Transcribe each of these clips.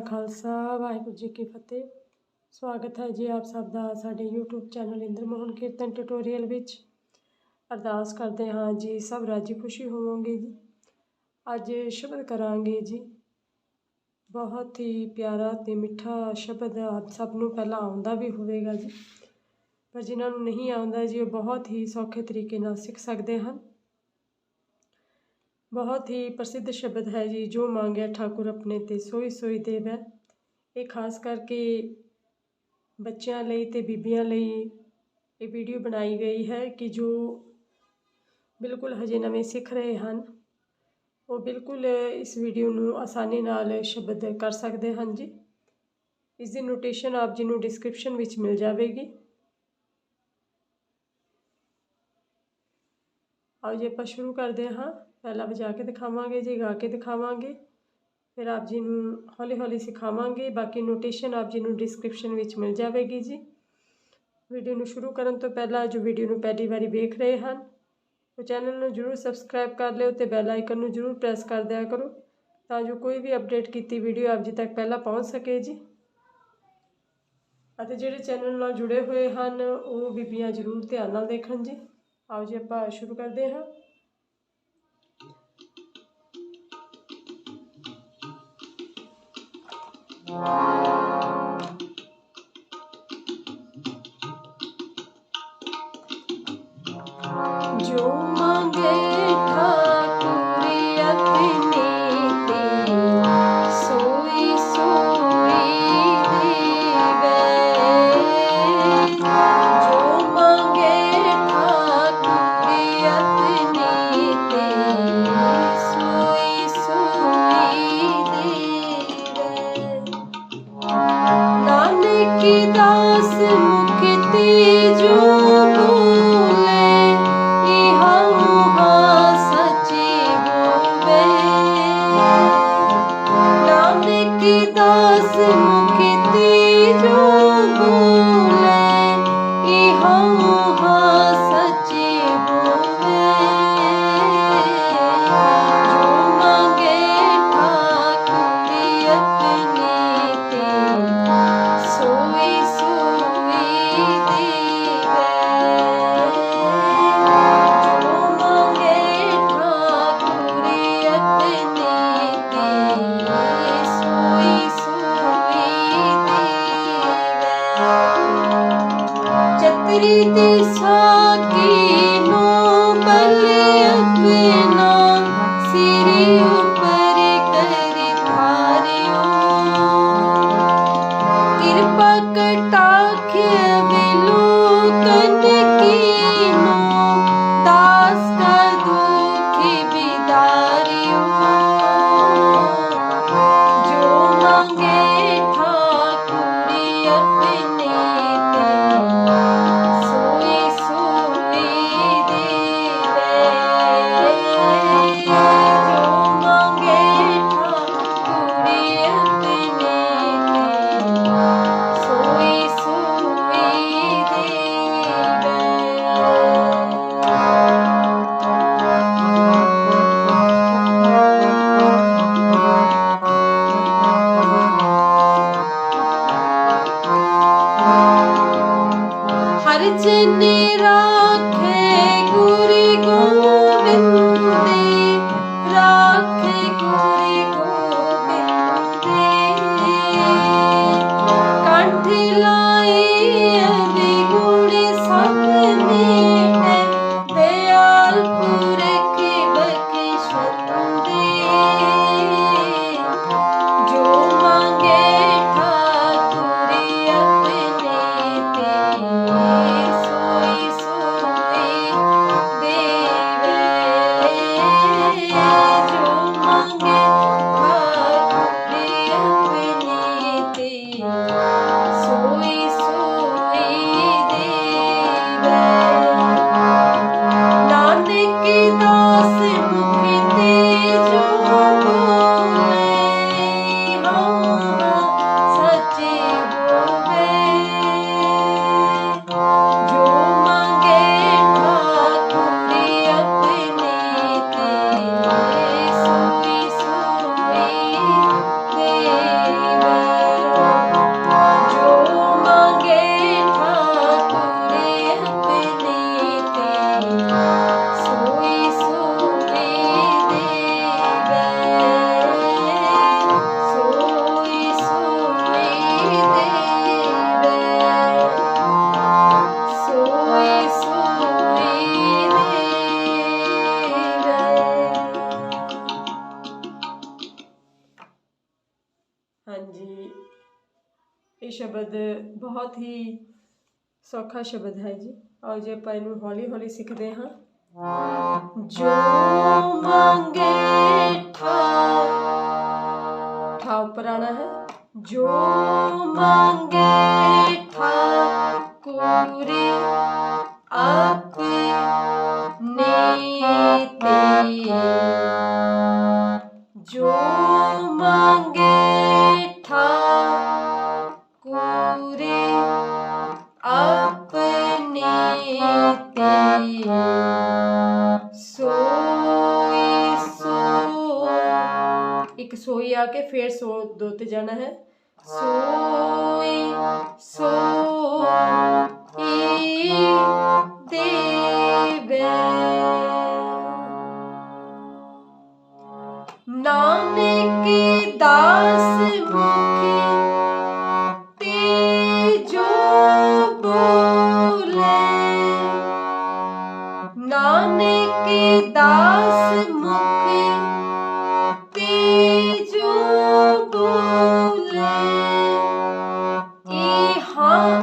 ਖਾਲਸਾ, ਵਾਹਿਗੁਰੂ ਜੀ ਕੀ ਫਤਿਹ। ਸਵਾਗਤ ਹੈ ਜੀ ਆਪ ਸਭ ਦਾ ਸਾਡੇ YouTube channel Inder Mohan Kirtan tutorial ਵਿੱਚ। ਅਰਦਾਸ ਕਰਦੇ ਹਾਂ ਜੀ, ਸਭ ਰਾਜੀ ਖੁਸ਼ੀ ਹੋਵੋਗੇ ਜੀ। ਅੱਜ ਸ਼ਬਦ ਕਰਾਂਗੇ ਜੀ। ਬਹੁਤ ਹੀ ਪਿਆਰਾ ਤੇ ਮਿੱਠਾ ਸ਼ਬਦ ਆਪ ਸਭ ਨੂੰ ਪਹਿਲਾਂ ਆਉਂਦਾ ਵੀ ਹੋਵੇਗਾ ਜੀ। ਪਰ ਜਿਨ੍ਹਾਂ ਨੂੰ ਨਹੀਂ ਆਉਂਦਾ ਜੀ, ਉਹ ਬਹੁਤ ਹੀ ਸੌਖੇ ਤਰੀਕੇ ਨਾਲ ਸਿੱਖ ਸਕਦੇ ਹਨ। ਬਹੁਤ ਹੀ ਪ੍ਰਸਿੱਧ ਸ਼ਬਦ ਹੈ ਜੀ, ਜੋ ਮੰਗਿਆ ਠਾਕੁਰ ਆਪਣੇ ਤੇ, ਸੋਈ ਸੋਈ ਦੇਵੈ ਇਹ ਖਾਸ ਕਰਕੇ ਬੱਚਿਆਂ ਲਈ ਤੇ ਬੀਬੀਆਂ ਲਈ ਇਹ ਵੀਡੀਓ ਬਣਾਈ ਗਈ ਹੈ ਕਿ ਜੋ ਬਿਲਕੁਲ ਹਜੇ ਨਵੇਂ ਸਿੱਖ ਰਹੇ ਹਨ, ਉਹ ਬਿਲਕੁਲ ਇਸ ਵੀਡੀਓ ਨੂੰ ਆਸਾਨੀ ਨਾਲ ਸ਼ਬਦ ਕਰ ਸਕਦੇ ਹਨ ਜੀ। ਇਸ ਦੀ ਨੋਟੇਸ਼ਨ ਆਪ ਜੀ ਨੂੰ ਡਿਸਕ੍ਰਿਪਸ਼ਨ ਵਿੱਚ ਮਿਲ ਜਾਵੇਗੀ। ਆਓ ਜੀ, ਆਪਾਂ ਸ਼ੁਰੂ ਕਰਦੇ ਹਾਂ। ਪਹਿਲਾਂ ਵਜਾ ਕੇ ਦਿਖਾਵਾਂਗੇ, ਜੀ ਗਾ ਕੇ ਦਿਖਾਵਾਂਗੇ। ਫਿਰ ਆਪ ਜੀ ਨੂੰ ਹੌਲੀ ਹੌਲੀ ਸਿਖਾਵਾਂਗੇ। ਬਾਕੀ ਨੋਟੇਸ਼ਨ ਆਪ ਜੀ ਨੂੰ ਡਿਸਕ੍ਰਿਪਸ਼ਨ ਵਿੱਚ ਮਿਲ ਜਾਵੇਗੀ ਜੀ। ਵੀਡੀਓ ਨੂੰ ਸ਼ੁਰੂ ਕਰਨ ਤੋਂ ਪਹਿਲਾਂ ਜੋ ਵੀਡੀਓ ਨੂੰ ਪਹਿਲੀ ਵਾਰੀ ਵੇਖ ਰਹੇ ਹਨ, ਉਹ ਚੈਨਲ ਨੂੰ ਜਰੂਰ ਸਬਸਕ੍ਰਾਈਬ ਕਰ ਲਿਓ ਤੇ ਬੈਲ ਆਈਕਨ ਨੂੰ ਜਰੂਰ ਪ੍ਰੈਸ ਕਰ ਦਿਆ ਕਰੋ ਤਾਂ ਜੋ ਕੋਈ ਵੀ ਅਪਡੇਟ ਕੀਤੀ ਵੀਡੀਓ ਆਪ ਜੀ ਤੱਕ ਪਹਿਲਾਂ ਪਹੁੰਚ ਸਕੇ ਜੀ। ਅਤੇ ਜਿਹੜੇ ਚੈਨਲ ਨਾਲ ਜੁੜੇ ਹੋਏ ਹਨ, ਉਹ ਬੀਬੀਆਂ ਜਰੂਰ ਧਿਆਨ ਨਾਲ ਦੇਖਣ ਜੀ। ਆਓ ਜੀ, ਆਪਾਂ ਸ਼ੁਰੂ ਕਰਦੇ ਹਾਂ। ਜੋ তিনি রাখে ਇਹ ਸ਼ਬਦ ਬਹੁਤ ਹੀ ਸੌਖਾ ਸ਼ਬਦ ਹੈ ਜੀ। ਆਓ ਜੇ, ਆਪਾਂ ਇਹਨੂੰ ਹੌਲੀ ਹੌਲੀ ਸਿੱਖਦੇ ਹਾਂ। ਜੋ ਮੰਗੇ ਠਾਉ ਠਾਉ ਪੁਰਾਣਾ ਹੈ। ਜੋ ਮੰਗੇ ਠਾਕੁਰੇ ਆਪਨੇ ਤੇ ਜੋ ਮੰਗੇ ਇੱਕ ਸੋਈ ਆ ਕੇ ਫੇਰ ਸੋ ਦੋ ਤੇ ਜਾਣਾ ਹੈ ਸੋਈ ਸੋਈ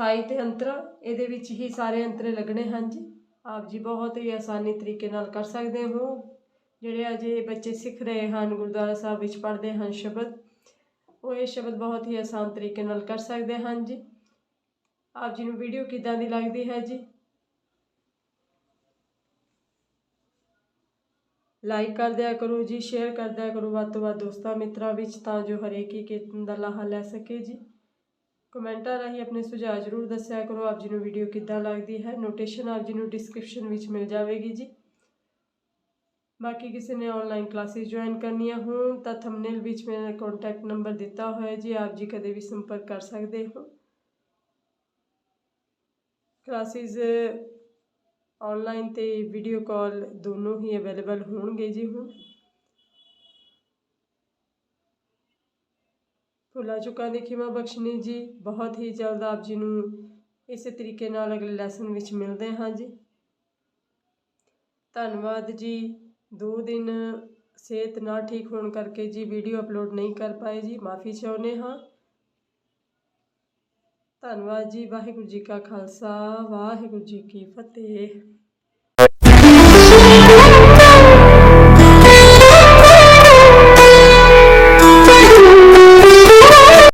ਸਥਾਈ ਤੇ ਅੰਤਰਾ, ਇਹਦੇ ਵਿੱਚ ਹੀ ਸਾਰੇ ਅੰਤਰੇ ਲੱਗਣੇ ਹਨ ਜੀ। ਆਪ ਜੀ ਬਹੁਤ ਹੀ ਆਸਾਨੀ ਤਰੀਕੇ ਨਾਲ ਕਰ ਸਕਦੇ ਹੋ। ਜਿਹੜੇ ਅਜੇ ਬੱਚੇ ਸਿੱਖ ਰਹੇ ਹਨ, ਗੁਰਦੁਆਰਾ ਸਾਹਿਬ ਵਿੱਚ ਪੜ੍ਹਦੇ ਹਨ ਸ਼ਬਦ, ਉਹ ਇਹ ਸ਼ਬਦ ਬਹੁਤ ਹੀ ਆਸਾਨ ਤਰੀਕੇ ਨਾਲ ਕਰ ਸਕਦੇ ਹਨ ਜੀ। ਆਪ ਜੀ ਨੂੰ ਵੀਡੀਓ ਕਿੱਦਾਂ ਦੀ ਲੱਗਦੀ ਹੈ ਜੀ? ਲਾਈਕ ਕਰ ਦਿਆ ਕਰੋ ਜੀ ਸ਼ੇਅਰ ਕਰ ਦਿਆ ਕਰੋ ਵੱਧ ਤੋਂ ਵੱਧ ਦੋਸਤਾਂ ਮਿੱਤਰਾਂ ਵਿੱਚ, ਤਾਂ ਜੋ ਹਰੇਕ ਹੀ ਕੀਰਤਨ ਦਾ ਲਾਹਾ ਲੈ ਸਕੇ ਜੀ। ਕਮੈਂਟਾਂ ਰਾਹੀਂ ਆਪਣੇ ਸੁਝਾਅ ਜ਼ਰੂਰ ਦੱਸਿਆ ਕਰੋ। ਆਪ ਜੀ ਨੂੰ ਵੀਡੀਓ ਕਿੱਦਾਂ ਲੱਗਦੀ ਹੈ? ਨੋਟੇਸ਼ਨ ਆਪ ਜੀ ਨੂੰ ਡਿਸਕ੍ਰਿਪਸ਼ਨ ਵਿੱਚ ਮਿਲ ਜਾਵੇਗੀ ਜੀ। ਬਾਕੀ ਕਿਸੇ ਨੇ ਆਨਲਾਈਨ ਕਲਾਸਿਸ ਜੁਆਇਨ ਕਰਨੀਆਂ ਹੋਣ ਤਾਂ ਥੰਬਨੇਲ ਵਿੱਚ ਮੇਰਾ ਕੰਟੈਕਟ ਨੰਬਰ ਦਿੱਤਾ ਹੋਇਆ ਜੀ। ਆਪ ਜੀ ਕਦੇ ਵੀ ਸੰਪਰਕ ਕਰ ਸਕਦੇ ਹੋ। ਕਲਾਸਿਸ ਆਨਲਾਈਨ ਤੇ ਵੀਡੀਓ ਕਾਲ ਦੋਨੋਂ ਹੀ ਅਵੇਲੇਬਲ ਹੋਣਗੇ ਜੀ ਹੁਣ। ਭੁੱਲਾ ਚੁੱਕਾ ਦੀ ਖਿਮਾ ਬਖਸ਼ਣੀ ਜੀ, ਬਹੁਤ ਹੀ ਜਲਦ ਆਪ ਜੀ ਨੂੰ ਇਸੇ ਤਰੀਕੇ ਨਾਲ ਅਗਲੇ ਲੈਸਨ ਵਿੱਚ ਮਿਲਦੇ ਹਾਂ ਜੀ। ਧੰਨਵਾਦ ਜੀ। ਦੋ ਦਿਨ ਸਿਹਤ ਨਾ ਠੀਕ ਹੋਣ ਕਰਕੇ ਜੀ ਵੀਡੀਓ ਅਪਲੋਡ ਨਹੀਂ ਕਰ ਪਾਏ ਜੀ, ਮਾਫੀ ਚਾਹੁੰਦੇ ਹਾਂ। ਧੰਨਵਾਦ ਜੀ, ਵਾਹਿਗੁਰੂ ਜੀ ਕਾ ਖਾਲਸਾ, ਵਾਹਿਗੁਰੂ ਜੀ ਕੀ ਫਤਿਹ।